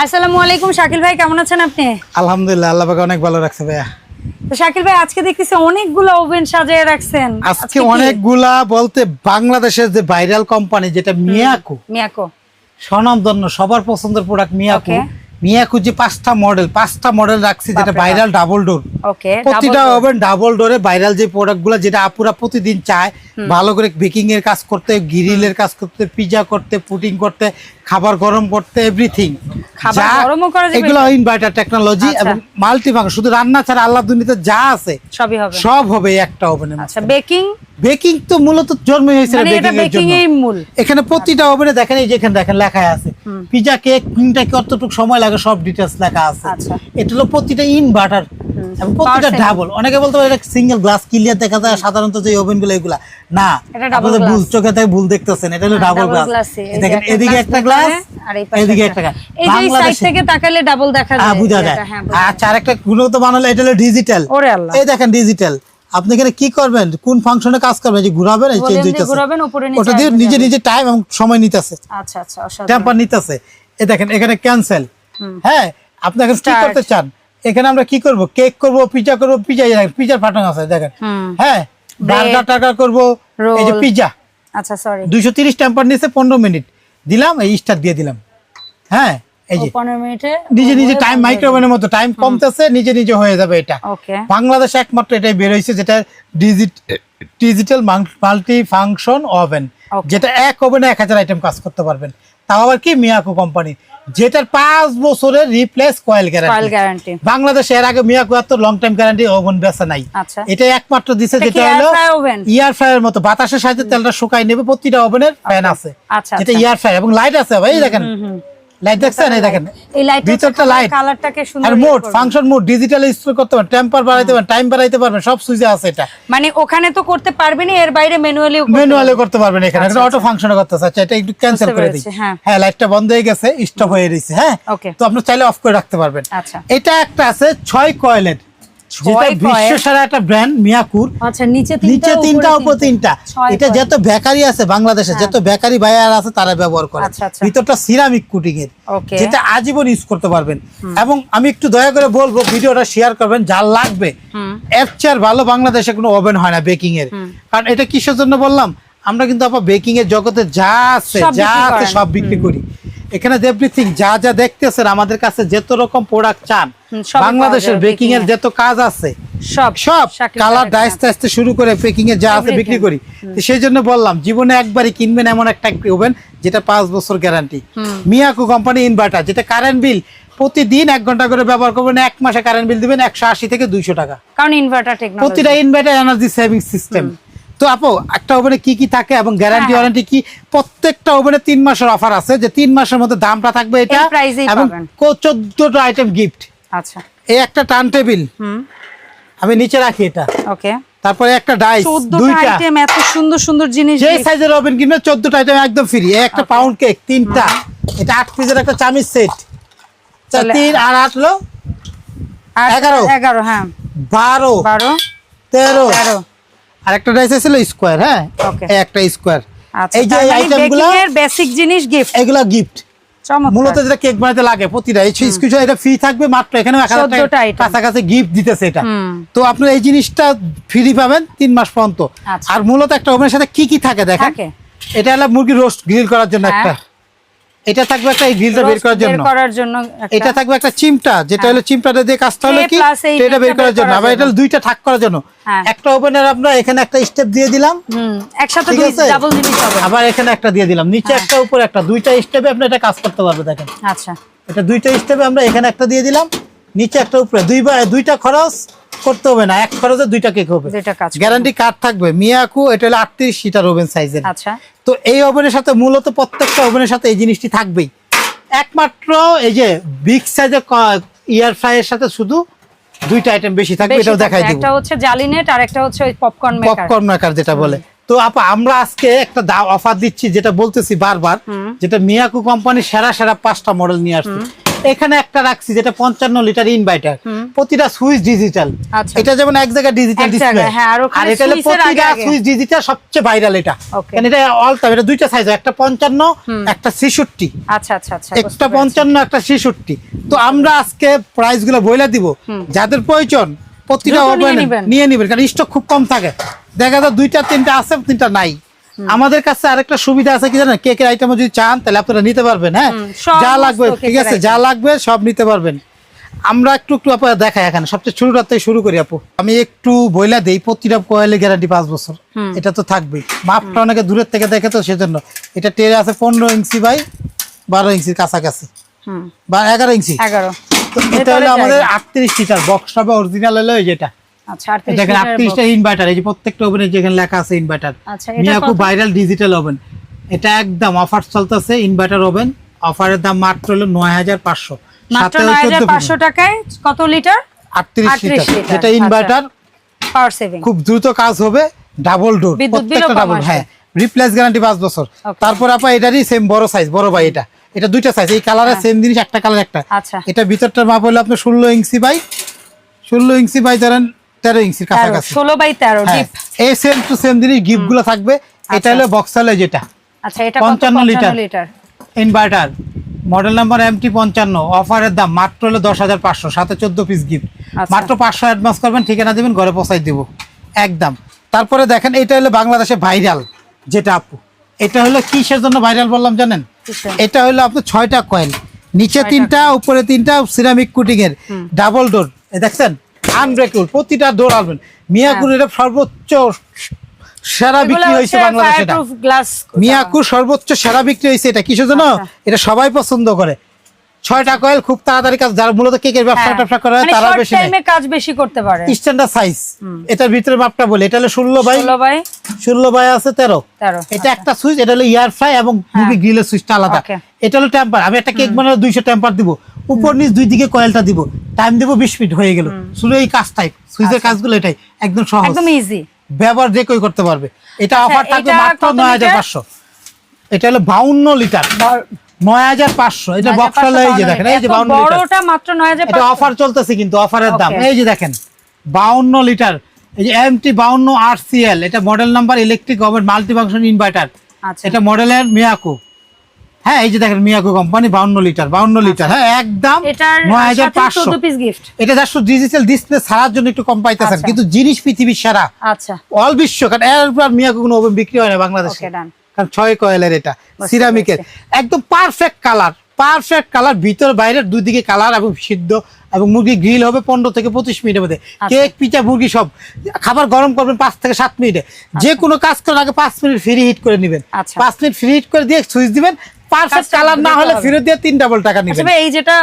আসসালামু আলাইকুম শাকিল ভাই কেমন আছেন আপনি? আলহামদুলিল্লাহ আল্লাহ পাকে অনেক ভালো রাখছে ভাইয়া। তো শাকিল ভাই আজকে দেখতেছি অনেকগুলো ওভেন সাজিয়ে রাখছেন। আজকে অনেকগুলা বলতে বাংলাদেশের যে ভাইরাল কোম্পানি যেটা মিয়াকু। মিয়াকো। স্বনামধন্য সবার পছন্দের প্রোডাক্ট মিয়াকু. মিয়াকু যে পাঁচটা মডেল পাঁচটা মডেল রাখছি যেটা ভাইরাল ডাবল ডোর প্রতিটা ওভেন ডাবল ডোরে ভাইরাল যে প্রোডাক্টগুলো যেটা আপুরা প্রতিদিন চায় ভালো করে বেকিং এর কাজ করতে গ্রিলের কাজ করতে পিজা করতে পুটিং করতে খাবার গরম করতে এভরিথিং খাবার গরমও করা যাবে? এগুলো ইনভার্টার টেকনোলজি আচ্ছা। এবং মাল্টি শুধু রান্না ছাড়া আল্লাহ দুনিয়াতে যা আছে সবই হবে। সব হবে একটা ওভেনের আচ্ছা বেকিং বেকিং তো মূলত জন্ম হয়েছিল মানে বেকিং এর জন্য। এখানে প্রতিটা ওভেনে দেখেন এই যে এখানে দেখেন লেখা আছে। পিজা কেক কতটুকু সময় লাগে সব ডিটেলস লেখা আছে। আচ্ছা। এটা হলো প্রতিটা ইনভার্টার প্রতিটা ডাবল অনেকে বলতে পারে সিঙ্গেল গ্লাস ক্লিয়ার দেখা যায় সাধারণত যে ওভেনগুলো এগুলা। না আপনাদের ভুল চোখে থেকে ভুল দেখতেছেন। এটা হলো হ্যাঁ, ডাবল গ্লাস glass এ। এই যে দেখেন এদিকে একটা গ্লাস আর এদিকে একটা। একটা এই যে সাইড থেকে তাকালে ডাবল দেখা হ্যাঁ যায় বোঝা এটা, যায়। হ্যাঁ। আচ্ছা আরেকটা গুণগত বানালে এটা হলো ডিজিটাল ওরে আল্লাহ। এই দেখেন ডিজিটাল আপনি এখানে কি করবেন? কোন ফাংশনে কাজ করবেন? যে ঘুরাবেন এই চেঞ্জ Volume ঘুরাবেন, উপরে নিচে ওটা দিয়ে নিজে। নিজে টাইম এবং সময় নিতেছে। আচ্ছা আচ্ছা টেম্পার নিতেছে। এই দেখেন এখানে ক্যান্সেল হ্যাঁ আপনি এখন কি করতে চান? এখানে আমরা কি করব? কেক করব পিজা করব পিজা পিজার পাঠানো আছে দেখেন। হ্যাঁ বার্গার টার্গার করব এই যে পিজা আচ্ছা সরি দুইশো তিরিশ টেম্পার নিয়েছে পনেরো মিনিট। দিলাম এই স্টার দিয়ে দিলাম। হ্যাঁ এই যে। 15 মিনিটে নিজে নিজে টাইম মাইক্রোওভেনের মতো টাইম কমতেছে নিজে নিজে হয়ে যাবে এটা। ওকে বাংলাদেশে একমাত্র এটাই বের হয়েছে যেটা ডিজিটাল মাল্টি ফাংশন ওভেন যেটা এক ওভেনে এক হাজার আইটেম কাজ করতে পারবেন। তাও আবার কি? মিয়াকো কোম্পানি যেটার পাঁচ বছরের রিপ্লেস কয়েল গ্যারান্টি বাংলাদেশে এর আগে মিয়া কুয়াত্তর লং টাইম গ্যারান্টি ওভেন বেচা নাই। আচ্ছা। এটা একমাত্র দিছে যেটা হলো? ইয়ার ফ্রায়ার মতো। বাতাসের সাহায্যে তেলটা শুকাই নেবে প্রতিটা ওভেনের ফ্যান আছে। এটা যেটা আচ্ছা। ইয়ার ফ্রায়ার এবং লাইট আছে ভাই দেখেন। লাইট দেখছেন? এই দেখেন। এই লাইট ভিতরটা লাইট কালারটাকে সুন্দর আর মোড ফাংশন মোড ডিজিটাল করতে পারবেন টেম্পার বাড়াইতে পারবেন টাইম বাড়াইতে পারবেন সব সুইচে আছে এটা। মানে ওখানে তো করতে পারবেনি এর বাইরে ম্যানুয়ালি ম্যানুয়ালি করতে পারবেন এখানে। এটা অটো ফাংশন করতে এটা একটু ক্যান্সেল করে দিই। হ্যাঁ। হ্যাঁ লাইটটা বন্ধ হয়ে গেছে স্টপ হয়ে গেছে হ্যাঁ. তো আপনি চাইলে অফ করে রাখতে পারবেন। আচ্ছা। এটা একটা আছে ছয় কয়েলের যেটা ছয় বিশ্ব সেরা একটা ব্র্যান্ড মিয়াকুর। আচ্ছা নিচে তিনটা নিচে তিনটা উপর তিনটা। এটা যত বেকারি আছে বাংলাদেশে যত বেকারি ভাইয়ার আছে তারা ব্যবহার করে। আচ্ছা, আচ্ছা। ভিতরটা সিরামিক কুটিং এর যেটা আজীবন ইউজ করতে পারবেন। এবং আমি একটু দয়া করে বলব ভিডিওটা শেয়ার করবেন যার লাগবে। এর চেয়ার ভালো বাংলাদেশে কোনো ওভেন হয় না বেকিং এর। কারণ এটা কিসের জন্য বললাম? আমরা কিন্তু আপা বেকিং এর জগতে যা আছে যা আছে সব বিক্রি করি। এখানে এভরিথিং যা যা দেখতেছেন আমাদের কাছে যত রকম প্রোডাক্ট চান বাংলাদেশের বেকিং এর যত কাজ আছে সব সব কালার ডাইস কাছে। শুরু করে পেকিং এর যা আছে বিক্রি করি। সেই জন্য বললাম জীবনে একবারই কিনবেন এমন একটা ওভেন যেটা পাঁচ বছর গ্যারান্টি মিয়াকো কোম্পানি ইনভার্টার যেটা কারেন্ট বিল প্রতিদিন এক ঘণ্টা করে ব্যবহার করবেন এক মাসে কারেন্ট বিল দিবেন একশো আশি থেকে দুইশো টাকা। কারণ ইনভার্টার প্রতিটা ইনভার্টার এনার্জি সেভিং সিস্টেম তো আপু একটা ওভেনে কি কি থাকে এবং গ্যারান্টি হ্যাঁ। ওয়ারেন্টি কি? প্রত্যেকটা ওভেনে তিন মাসের অফার আছে। যে তিন মাসের মধ্যে দামটা থাকবে এটা এবং চোদ্দটা আইটেম গিফট আচ্ছা। এই একটা টার্ন টেবিল আমি নিচে রাখি এটা। ওকে। তারপরে একটা ডাইস 14টা দুইটা। আইটেম এত সুন্দর সুন্দর জিনিস যে সাইজের ওভেন কিনবে চোদ্দটা আইটেম একদম ফ্রি একটা পাউন্ড কেক তিনটা। এটা আট পিসের একটা চামিচ সেট তিন আর আট আর এগারো। এগারো হ্যাঁ। বারো। বারো। তেরো। তেরো। আর একটা ডাইস ছিল স্কোয়ার হ্যাঁ. একটা স্কোয়ার আচ্ছা এই যে আইটেমগুলো এর বেসিক জিনিস গিফট এগুলো গিফট চমৎকার। মূলত যেটা কেক বানাতে লাগে প্রতিটা এই স্কুচ এটা ফ্রি থাকবে মাত্র এখানে এক হাজার 14টা টাকা item। কাছাকাছি গিফট দিতেছে এটা। তো আপনার এই জিনিসটা ফ্রি পাবেন তিন মাস পর্যন্ত। আচ্ছা। আর মূলত একটা ওভেনের সাথে কি কি থাকে দেখেন? এটা হলো মুরগি রোস্ট গ্রিল করার জন্য হ্যাঁ। একটা। এটা থাকবে একটা এই গ্রিলটা বের করার জন্য। করার জন্য এটা থাকবে একটা চিমটা যেটা হলো চিমটাটা দিয়ে কাজটা হলো কি? এটা বের করার জন্য। আবার এটা দুইটা ঠাক করার জন্য। হ্যাঁ। একটা ওভেনের আমরা এখানে একটা স্টেপ দিয়ে দিলাম। হুম একসাথে দুই ডাবল জিনিস হবে। আবার এখানে একটা দিয়ে দিলাম। নিচে একটা উপরে একটা। দুইটা স্টেপে আপনি এটা কাজ করতে পারবে দেখেন। আচ্ছা। এটা দুইটা স্টেপে আমরা এখানে একটা দিয়ে দিলাম। নিচে একটা উপরে। দুইবার দুইটা খরচ। করতে হবে না এক খরচে দুইটা কেক হবে। গ্যারান্টি কার্ড থাকবে। মিয়াকু এটা হলো আটত্রিশ সিটার ওভেন সাইজের আচ্ছা। তো এই ওভেনের সাথে মূলত প্রত্যেকটা ওভেনের সাথে এই জিনিসটি থাকবেই। একমাত্র এই যে বিগ সাইজের ইয়ার ফ্রাইয়ের সাথে শুধু দুইটা আইটেম বেশি থাকবে এটাও। দেখাই দিব। একটা হচ্ছে জালিনেট আর একটা হচ্ছে ওই পপকর্ন মেকার পপকর্ন মেকার যেটা বলে। তো আপা আমরা আজকে একটা অফার দিচ্ছি যেটা বলতেছি বারবার যেটা মিয়াকু কোম্পানি সেরা সেরা পাঁচটা মডেল নিয়ে আসছে। এখানে একটা রাখছি যেটা পঞ্চান্ন লিটার ইনভার্টার প্রতিটা সুইচ ডিজিটাল আচ্ছা। এটা যেমন এক জায়গায় ডিজিটাল ডিসপ্লে আর এটা হলো প্রতিটা সুইচ ডিজিটাল সবচেয়ে ভাইরাল এটা। কারণ এটা অল টাইম এটা দুইটা সাইজ একটা পঞ্চান্ন একটা ছেষট্টি। আচ্ছা আচ্ছা আচ্ছা একটা পঞ্চান্ন একটা ছেষট্টি। তো আমরা আজকে প্রাইসগুলো বইলা দিব। যাদের প্রয়োজন প্রতিটা নিয়ে নিবেন। কারণ স্টক খুব কম থাকে। দেখা যায় দুইটা তিনটা আছে তিনটা নাই। আমাদের কাছে আরেকটা সুবিধা আছে কি জানেন? কেকের আইটেম যদি চান তাহলে আপনারা নিতে পারবেন হ্যাঁ? যা লাগবে ঠিক আছে যা লাগবে সব নিতে পারবেন। আমরা একটু একটু আপনার দেখাই এখানে। সবচেয়ে শুরুটার থেকে শুরু করি আপু। আমি একটু বইলা দেই প্রতিটা কোয়েলের গ্যারান্টি পাঁচ বছর। এটা তো থাকবেই। মাপটা অনেকে দূরের থেকে দেখে তো সেজন্য। এটা টেরে আছে পনেরো ইঞ্চি বাই বারো ইঞ্চির কাছাকাছি। বা এগারো ইঞ্চি। এগারো। এটা হলো আমাদের। আটত্রিশ লিটার বক্স হবে অরিজিনাল হলো যেটা। আচ্ছা। ইনভার্টার এই যে প্রত্যেকটা ওভেনে যেখানে লেখা আছে ইনভার্টার আচ্ছা, এটা ভাইরাল ডিজিটাল ওভেন এটা একদম অফার চলতেছে ইনভার্টার ওভেন অফারের দাম মাত্র হলো নয় হাজার পাঁচশো। মাত্র নয় হাজার পাঁচশো টাকায় কত litre 38 litre litre. Inverter power saving খুব দ্রুত কাজ হবে ডাবল ডোর প্রত্যেকটা ডাবল হ্যাঁ। রিপ্লেস গ্যারান্টি পাঁচ বছর। তারপর আপা এটারই সেম বড় সাইজ বড় ভাই এটা। এটা দুইটা সাইজ এই কালারের সেম জিনিস একটা কালার একটা। আচ্ছা। এটা ভিতরটার মাপ হলো আপনার ষোলো ইঞ্চি বাই ষোলো ইঞ্চি বাই ধরেন তেরো ইঞ্চির কাছাকাছি। ষোলো বাই তেরো হ্যাঁ এই সেম টু সেম জিনিস গিফটগুলো থাকবে। এটা হলো বক্সালে যেটা। আচ্ছা এটা পঞ্চান্ন litre. Litre inverter model number M পঞ্চান্ন। অফারের দাম মাত্র হলো দশ হাজার পাঁচশো সাথে চোদ্দ পিস গিফট আচ্ছা। মাত্র পাঁচশো অ্যাডভান্স করবেন ঠিকানা দিবেন ঘরে পৌঁছাই দিব। একদম। তারপরে দেখেন এটা হলো বাংলাদেশে ভাইরাল যেটা আপু। এটা হলো কিসের জন্য ভাইরাল বললাম জানেন? এটা হলো আপনার ছয়টা কয়েল নিচে তিনটা উপরে তিনটা সিরামিক কুটিং এর। ডাবল ডোর দেখছেন? আনব্রেকেবল প্রতিটা ডোর মিয়াকুর এটা সর্বোচ্চ সেরা বিক্রি হয়েছে বাংলাদেশে মিয়াকুর সর্বোচ্চ সেরা বিক্রি হয়েছে এটা। কিসের জন্য? আচ্ছা। এটা সবাই পছন্দ করে। ছয়টা কয়েল খুব তাড়াতাড়ি কাজ যারা মূলত কেকের ব্যবসা করে মানে তারা বেশি টাইমে কাজ বেশি করতে পারে। স্ট্যান্ডার্ড সাইজ এটার ভিতরে মাপটা বলি এটা হলো ষোলো বাই ষোলো বাই ষোলো বাই আছে তেরো। তেরো এটা একটা সুইচ এটা হলো ইয়ার ফ্রাই এবং গ্রিলের সুইচটা আলাদা। এটা হলো টেম্পার আমি একটা কেক বানালে দুইশো টেম্পার দিব। উপর নিচ দুই দিকে কয়েলটা দিব। টাইম দিব বিশ মিনিট হয়ে গেল। শুধু এই কাজ টাইপ সুইচের কাজগুলো এটাই একদম সহজ। একদম ইজি ব্যবহার যে কেউ করতে পারবে। এটা আচ্ছা, অফার থাকবে মাত্র কত নয় হাজার লিটার? পাঁচশো। এটা হলো বাউন্ন লিটার। নয় হাজার পাঁচশো। এটা বক্স এই যে দেখেন এই যে বাউন্ন লিটার। বড়টা মাত্র নয় হাজার এটা অফার চলতেছে কিন্তু অফারের দাম। এই যে দেখেন বাউন্ন লিটার। এই যে এমটি বাউন্ন আর এটা model number electric oven multi function inverter আচ্ছা। এটা মডেলের মিয়াকু হ্যাঁ এই যে দেখেন মিয়াকু কোম্পানি বাউন্ন লিটার বাউন্ন লিটার। হ্যাঁ একদম পিস গিফট এটা জাস্ট ডিজিটাল ডিসপ্লে ছাড়ার জন্য একটু কম পাইতেছেন। আচ্ছা। কিন্তু জিনিস পৃথিবীর সেরা। আচ্ছা। অল বিশ্ব কারণ এর উপর মিয়াকু কোনো ওভেন বিক্রি হয় না বাংলাদেশে. কারণ ছয় কয়েলের এটা সিরামিকের। একদম পারফেক্ট কালার পারফেক্ট কালার ভিতর বাইরের দুই দিকে কালার এবং সিদ্ধ এবং মুরগি গ্রিল হবে পনেরো থেকে পঁচিশ মিনিটের মধ্যে। কেক পিঠা মুরগি সব। খাবার গরম করবেন পাঁচ থেকে সাত মিনিটে। যে কোনো কাজ করার আগে পাঁচ মিনিট ফ্রি হিট করে নেবেন। আচ্ছা। পাঁচ মিনিট ফ্রি হিট করে দিয়ে সুইচ দিবেন পারফেক্ট কালার না হলে। ফেরত দিয়ে তিন ডাবল টাকা নেবেন। আচ্ছা এই যেটা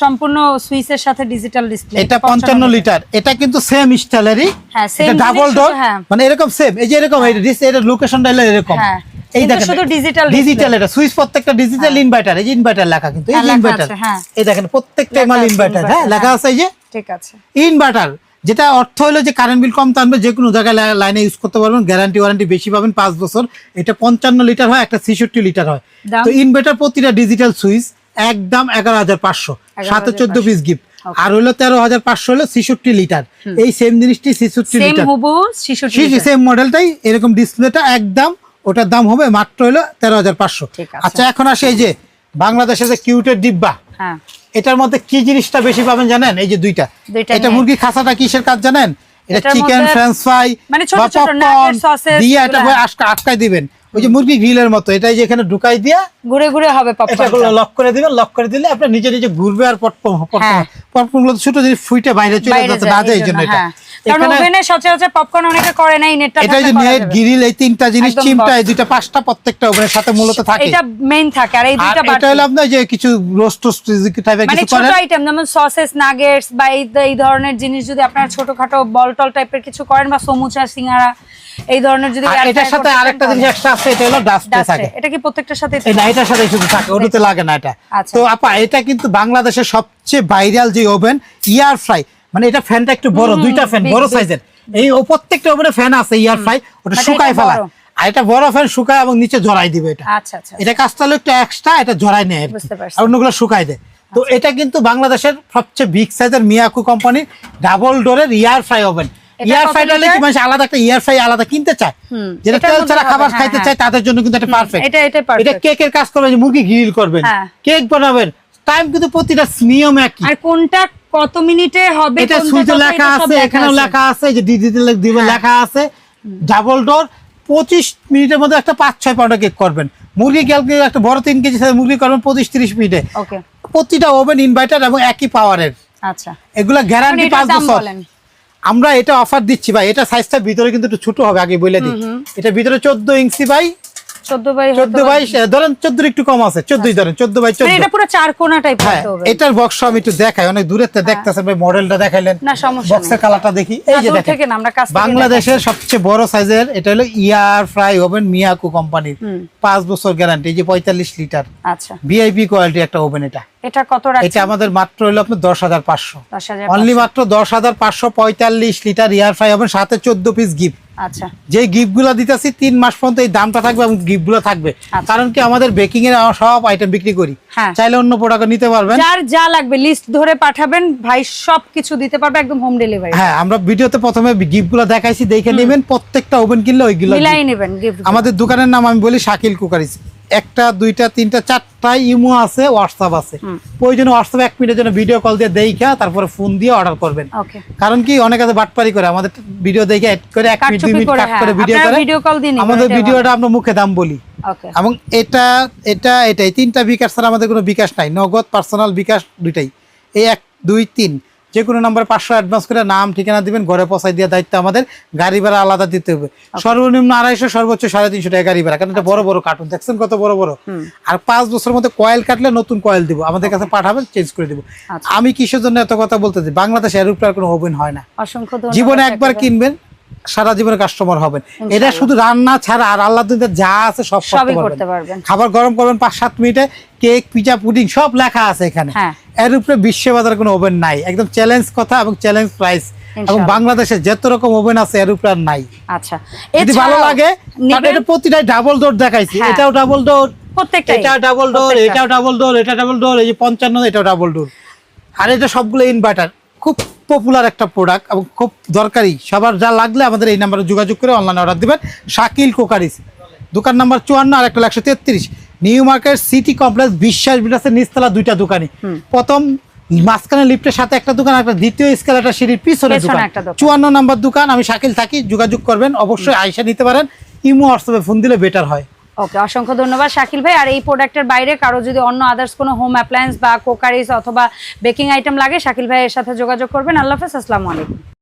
সম্পূর্ণ সুইচের সাথে ডিজিটাল ডিসপ্লে এটা পঞ্চান্ন লিটার। এটা কিন্তু সেম স্টাইলেরই হ্যাঁ, ডাবল ডোর হ্যাঁ। মানে এরকম সেম এই যে এরকম এর লোকেশনটা এরকম। হ্যাঁ, এই দেখেন শুধু display। ডিজিটাল এটা সুইচ প্রত্যেকটা ডিজিটাল ইনভার্টার এই যে ইনভার্টার লেখা কিন্তু এই হ্যাঁ, ইনভার্টার হ্যাঁ। এই দেখেন প্রত্যেকটা মাল ইনভার্টার হ্যাঁ লেখা আছে এই যে? ঠিক আছে। ইনভার্টার যেটা অর্থ হলো যে কারেন্ট বিল কম টানবে যে কোনো জায়গায় লাইনে ইউজ করতে পারবেন গ্যারান্টি ওয়ারেন্টি বেশি পাবেন পাঁচ বছর। এটা পঞ্চান্ন লিটার হয় একটা ছেষট্টি লিটার হয়। তো ইনভার্টার প্রতিটা ডিজিটাল সুইচ একদম এগারো হাজার পাঁচশো সাথে চোদ্দ পিস গিফট আর হলো তেরো হাজার পাঁচশো হলো ছেষট্টি লিটার। এই সেম জিনিসটি ছেষট্টি লিটার। সেম মডেলটাই এরকম ডিসপ্লেটা একদম ওটার দাম হবে মাত্র হলো তেরো হাজার পাঁচশো। আচ্ছা এখন আসে এই যে বাংলাদেশে যে কিউটের ডিব্বা। এটার মধ্যে কি জিনিসটা বেশি পাবেন জানেন? এই যে দুইটা। এটা। মুরগি খাসাটা কিসের কাজ জানেন? এটা চিকেন ফ্রেঞ্চ ফ্রাই বা পপকর্ন দিয়ে এটা এগুলা। আটকা- আটকাই দিবেন। ওই যে মুরগি গ্রিলের মতো। এটাই যে এখানে ঢুকাই দিয়া ঘুরে ঘুরে হবে পপকর্ন লক করে দিবেন। লক করে দিলে আপনার নিজে নিজে ঘুরবে আর হ্যাঁ। পপকর্নগুলো ছোট জিনিস ফুইটে বাইরে চলে যাচ্ছে না যায় এই জন্য এটা। হ্যাঁ। কারণ এখানে ওভেনে সচরাচর পপকর্ন অনেকে করে নাই নেটটা এটা যে নেট গ্রিল এই তিনটা জিনিস একদম চিমটা এই দুইটা পাঁচটা প্রত্যেকটা ওভেনের সাথে মূলত থাকে। এটা মেইন থাকে আর এই দুইটা এটা হলো আপনার যে কিছু রোস্ট টোস্ট টাইপের মানে ছোট আইটেম যেমন সসেস নাগেটস বা এই ধরনের জিনিস যদি আপনারা ছোটখাটো বল টল টাইপের কিছু করেন বা সমুচা সিঙ্গারা এই ধরনের যদি এটার সাথে আরেকটা জিনিস এক্সট্রা আছে এটা হলো ডাস্টে তাহলে থাকে। এটা কি প্রত্যেকটার সাথে এই না এটার সাথে শুধু থাকে ওটাতে লাগে না এটা। আচ্ছা। তো আপা এটা কিন্তু বাংলাদেশের সবচেয়ে ভাইরাল যে ওভেন ইয়ার ফ্রাই মানে এটা ফ্যানটা একটু বড় দুইটা ফ্যান বড় সাইজের। এই ও প্রত্যেকটা ওভেনে ফ্যান আছে ইয়ার ফ্রাই ওটা শুকায় ফেলা। আর এটা বড় ফ্যান শুকায় এবং নিচে জড়াই দিবে এটা। আচ্ছা আচ্ছা এটা কাজটা হলো একটু এক্সট্রা এটা জড়াই নেয় আর অন্যগুলো দেয়। তো এটা কিন্তু বাংলাদেশের সবচেয়ে বিগ সাইজের মিয়াকু কোম্পানি ডাবল ডোরের ইয়ার ফ্রাই ওভেন ইয়ার হলে কি মানুষ আলাদা একটা ইয়ার ফ্রাই আলাদা কিনতে চায়? যেটা তেল ছাড়া খাবার হ্যাঁ, খাইতে হ্যাঁ। চায় তাদের জন্য কিন্তু এটা পারফেক্ট এটা এটা এটা কেকের কাজ করবেন যে মুরগি গ্রিল করবেন। হ্যাঁ। কেক বানাবেন। টাইম কিন্তু প্রতিটা নিয়ম একই। আর কোনটা কত মিনিটে হবে এটা সুইচে লেখা আছে এখানেও লেখা আছে যে ডিজিটাল দিবে হ্যাঁ। লেখা আছে। ডাবল ডোর পঁচিশ মিনিটের মধ্যে একটা পাঁচ ছয় পাউন্ডার কেক করবেন। মুরগি কালকে একটা বড় তিন কেজি সাথে মুরগি করবেন পঁচিশ তিরিশ মিনিটে। ওকে প্রতিটা ওভেন ইনভার্টার এবং একই পাওয়ারের আচ্ছা। এগুলা গ্যারান্টি পাঁচ বছর। আমরা এটা অফার দিচ্ছি ভাই এটা সাইজটা ভিতরে কিন্তু একটু ছোট হবে আগে বলে দিই। এটা ভিতরে চোদ্দ ইঞ্চি বাই 14 বাই ধরেন চোদ্দ একটু কম আছে। চোদ্দই ধরেন চোদ্দ বাই মানে চোদ্দ। এটা পুরো চার কোণা টাইপ হ্যাঁ হতে হবে। এটার বক্স আমি একটু দেখাই অনেক দেখতেছেন ভাই মডেলটা দেখাইলেন। না, সমস্যা বক্সের কালারটা দেখি। এই যে দেখেন থেকে না, আমরা কাছ বাংলাদেশের সবচেয়ে বড় সাইজের এটা হলো ইয়ার ফ্রাই ওভেন মিয়াকু কোম্পানির পাঁচ বছর গ্যারান্টি এই যে পঁয়তাল্লিশ লিটার। আচ্ছা। ভিআইপি কোয়ালিটি একটা ওভেন এটা। এটা কত এটা আমাদের মাত্র হলো আপনার দশ হাজার পাঁচশো। অনলি মাত্র দশ হাজার পাঁচশো পঁয়তাল্লিশ লিটার ইয়ার ফ্রাই ওভেন সাথে চোদ্দ পিস গিফট আচ্ছা। যে গিফট দিতেছি তিন মাস পর্যন্ত এই দামটা থাকবে এবং গিফট থাকবে। আচ্ছা। কারণ কি আমাদের বেকিং এর সব আইটেম বিক্রি করি। হ্যাঁ। চাইলে অন্য প্রোডাক্ট নিতে পারবেন। যার যা লাগবে লিস্ট ধরে পাঠাবেন ভাই সব কিছু দিতে পারবে একদম হোম ডেলিভারি হ্যাঁ আমরা ভিডিওতে প্রথমে গিফটগুলো দেখাইছি দেখে নেবেন প্রত্যেকটা ওভেন কিনলে ওইগুলো মিলাই নেবেন গিফট আমাদের দোকানের নাম আমি বলি শাকিল কুকারিস। একটা দুইটা তিনটা চারটা ইমো আছে হোয়াটসঅ্যাপ আছে। প্রয়োজনে হোয়াটসঅ্যাপ এক মিনিটের জন্য ভিডিও কল দিয়ে দেখা তারপরে ফোন দিয়ে অর্ডার করবেন। কারণ কি অনেক আছে বাটপারি করে আমাদের ভিডিও দেখে এড করে এক মিনিট দুই মিনিট করে, কাট হ্যাঁ। করে। ভিডিও করে দিয়ে আমাদের ভিডিওটা আমরা মুখে দাম বলি। এবং এটা এটা এটাই। তিনটা বিকাশ ছাড়া আমাদের কোনো বিকাশ নাই। নগদ পার্সোনাল বিকাশ দুইটাই। এই এক দুই তিন। যে কোনো নম্বরে পাঁচশো অ্যাডভান্স করে নাম ঠিকানা দিবেন ঘরে পৌঁছাই দেওয়ার দায়িত্ব আমাদের। গাড়ি ভাড়া আলাদা দিতে হবে। সর্বনিম্ন আড়াইশো সর্বোচ্চ সাড়ে তিনশো টাকা গাড়ি ভাড়া। কারণ এটা বড় বড় কার্টুন দেখছেন কত বড় বড়? আর পাঁচ বছরের মধ্যে কয়েল কাটলে নতুন কয়েল দিব। আমাদের কাছে পাঠাবেন চেঞ্জ করে দিব। আচ্ছা। আমি কিসের জন্য এত কথা বলতেছি বাংলাদেশে এরোপ্লেন কোনো ওভেন হয় না। অসংখ্য জীবনে একবার। কিনবেন সারা জীবনে কাস্টমার হবেন। এটা শুধু রান্না ছাড়া আর আল্লাহ যা আছে সব করতে পারবেন। খাবার গরম করবেন পাঁচ সাত মিনিটে কেক পিজা পুডিং সব লেখা আছে এখানে। হ্যাঁ। এর উপরে বিশ্ব বাজারে কোনো ওভেন নাই। একদম চ্যালেঞ্জ কথা এবং চ্যালেঞ্জ প্রাইস এবং বাংলাদেশে যত রকম ওভেন আছে এর উপরে আর নাই। আচ্ছা। যদি ভালো লাগে এটা প্রতিটাই ডাবল ডোর দেখাইছি। হ্যাঁ। এটাও ডাবল ডোর প্রত্যেকটাই। এটা ডাবল ডোর প্রত্যেকটা। এটাও ডাবল ডোর এটা ডাবল ডোর এই যে পঞ্চান্ন এটাও ডাবল ডোর আর এটা সবগুলো ইনভার্টার খুব পপুলার একটা প্রোডাক্ট এবং খুব দরকারি। সবার যা লাগলে আমাদের এই নাম্বারে যোগাযোগ করে অনলাইনে অর্ডার দিবেন। শাকিল কোকারিস। দোকান নাম্বার চুয়ান্ন আর একটা একশো তেত্রিশ। নিউ মার্কেট সিটি কমপ্লেক্স বিশ্বাস বিলাসের নিচতলা দুইটা দোকানে প্রথম মাঝখানে লিফটের সাথে একটা দোকান একটা দ্বিতীয় স্কেলারটা সিঁড়ির পিছনে দোকান। চুয়ান্ন নাম্বার দোকান আমি শাকিল থাকি যোগাযোগ করবেন অবশ্যই আইসা নিতে পারেন। ইমো হোয়াটসঅ্যাপে ফোন দিলে বেটার হয়। ওকে অসংখ্য ধন্যবাদ শাকিল ভাই। আর এই প্রোডাক্টের বাইরে কারও যদি অন্য আদার্স কোনো হোম অ্যাপ্লায়েন্স বা কোকারিস অথবা বেকিং আইটেম লাগে, শাকিল ভাইয়ের সাথে যোগাযোগ করবেন। আল্লাহ হাফেজ, আসসালামু আলাইকুম।